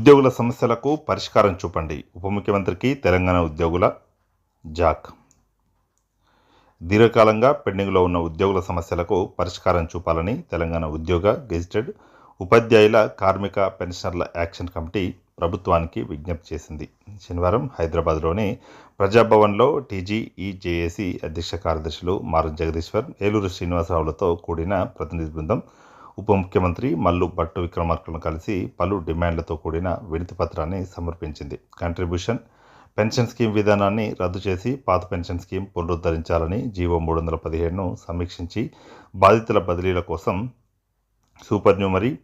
ఉద్యోగుల సమస్యలకు పరిష్కారం చూపండి. ఉప ముఖ్యమంత్రికి తెలంగాణ ఉద్యోగుల జాక్. దీర్ఘకాలంగా పెండింగ్లో ఉన్న ఉద్యోగుల సమస్యలకు పరిష్కారం చూపాలని తెలంగాణ ఉద్యోగ గెజిటెడ్ ఉపాధ్యాయుల కార్మిక పెన్షనర్ల యాక్షన్ కమిటీ ప్రభుత్వానికి విజ్ఞప్తి చేసింది. శనివారం హైదరాబాద్లోని ప్రజాభవన్లో టీజీఈజేఏసీ అధ్యక్ష కార్యదర్శులు మారం జగదీశ్వర్ ఏలూరు శ్రీనివాసరావులతో కూడిన ప్రతినిధి బృందం ఉప ముఖ్యమంత్రి మల్లు భట్టు విక్రమార్కలను కలిసి పలు డిమాండ్లతో కూడిన వినతిపత్రాన్ని సమర్పించింది. కంట్రిబ్యూషన్ పెన్షన్ స్కీమ్ విధానాన్ని రద్దు చేసి పాత పెన్షన్ స్కీమ్ పునరుద్ధరించాలని జీవో మూడు వందల పదిహేడును సమీక్షించి బాధితుల బదిలీల కోసం సూపర్ న్యూమరీ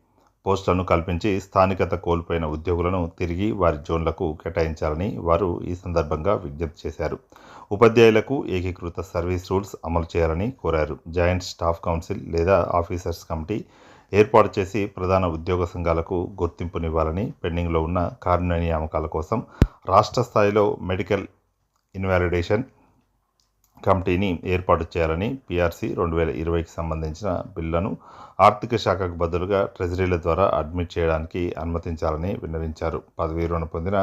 పోస్టులను కల్పించి స్థానికత కోల్పోయిన ఉద్యోగులను తిరిగి వారి జోన్లకు కేటాయించాలని వారు ఈ సందర్భంగా విజ్ఞప్తి చేశారు. ఉపాధ్యాయులకు ఏకీకృత సర్వీస్ రూల్స్ అమలు చేయాలని కోరారు. జాయింట్ స్టాఫ్ కౌన్సిల్ లేదా ఆఫీసర్స్ కమిటీ ఏర్పాటు చేసి ప్రధాన ఉద్యోగ సంఘాలకు గుర్తింపునివ్వాలని పెండింగ్లో ఉన్న కార్మిక నియామకాల కోసం రాష్ట్ర స్థాయిలో మెడికల్ ఇన్వాలిడేషన్ కమిటీని ఏర్పాటు చేయాలని పీఆర్సీ రెండు వేల ఇరవైకి సంబంధించిన బిల్లును ఆర్థిక శాఖకు బదులుగా ట్రెజరీల ద్వారా అడ్మిట్ చేయడానికి అనుమతించాలని విన్నవించారు. పదవీ రుణ పొందిన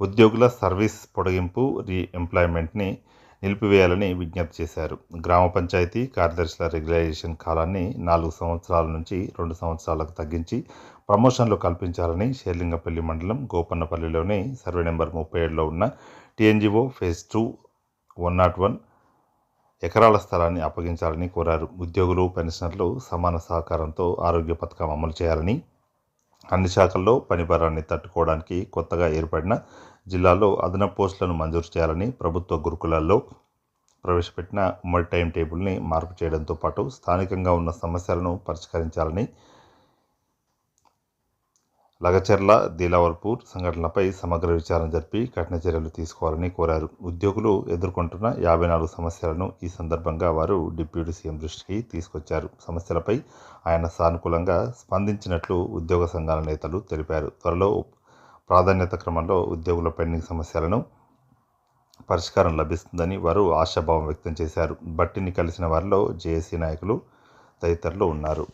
ఉద్యోగుల సర్వీస్ పొడిగింపు రీఎంప్లాయ్మెంట్ని నిలిపివేయాలని విజ్ఞప్తి చేశారు. గ్రామ పంచాయతీ కార్యదర్శుల రెగ్యులైజేషన్ కాలాన్ని నాలుగు సంవత్సరాల నుంచి రెండు సంవత్సరాలకు తగ్గించి ప్రమోషన్లు కల్పించాలని షేర్లింగపల్లి మండలం గోపన్నపల్లిలోని సర్వే నెంబర్ ముప్పై ఏడులో ఉన్న TNGO phase two one not one ఎకరాల స్థలాన్ని అప్పగించాలని కోరారు. ఉద్యోగులు పెన్షనర్లు సమాన సహకారంతో ఆరోగ్య పథకం అమలు చేయాలని అన్ని శాఖల్లో పనిభారాన్ని తట్టుకోవడానికి కొత్తగా ఏర్పడిన జిల్లాలో అదనపు పోస్టులను మంజూరు చేయాలని ప్రభుత్వ గురుకులాల్లో ప్రవేశపెట్టిన ఉమ్మడి టైం టేబుల్ని మార్పు చేయడంతో పాటు స్థానికంగా ఉన్న సమస్యలను పరిష్కరించాలని లగచర్ల దీలావర్పూర్ సంఘటనలపై సమగ్ర విచారణ జరిపి కఠిన చర్యలు తీసుకోవాలని కోరారు. ఉద్యోగులు ఎదుర్కొంటున్న యాభై నాలుగు సమస్యలను ఈ సందర్భంగా వారు డిప్యూటీ సీఎం దృష్టికి తీసుకొచ్చారు. సమస్యలపై ఆయన సానుకూలంగా స్పందించినట్లు ఉద్యోగ సంఘాల నేతలు తెలిపారు. త్వరలో ప్రాధాన్యత క్రమంలో ఉద్యోగుల పెండింగ్ సమస్యలను పరిష్కారం లభిస్తుందని వారు ఆశాభావం వ్యక్తం చేశారు. బట్టిని కలిసిన వారిలో జేఏసీ నాయకులు తదితరులు ఉన్నారు.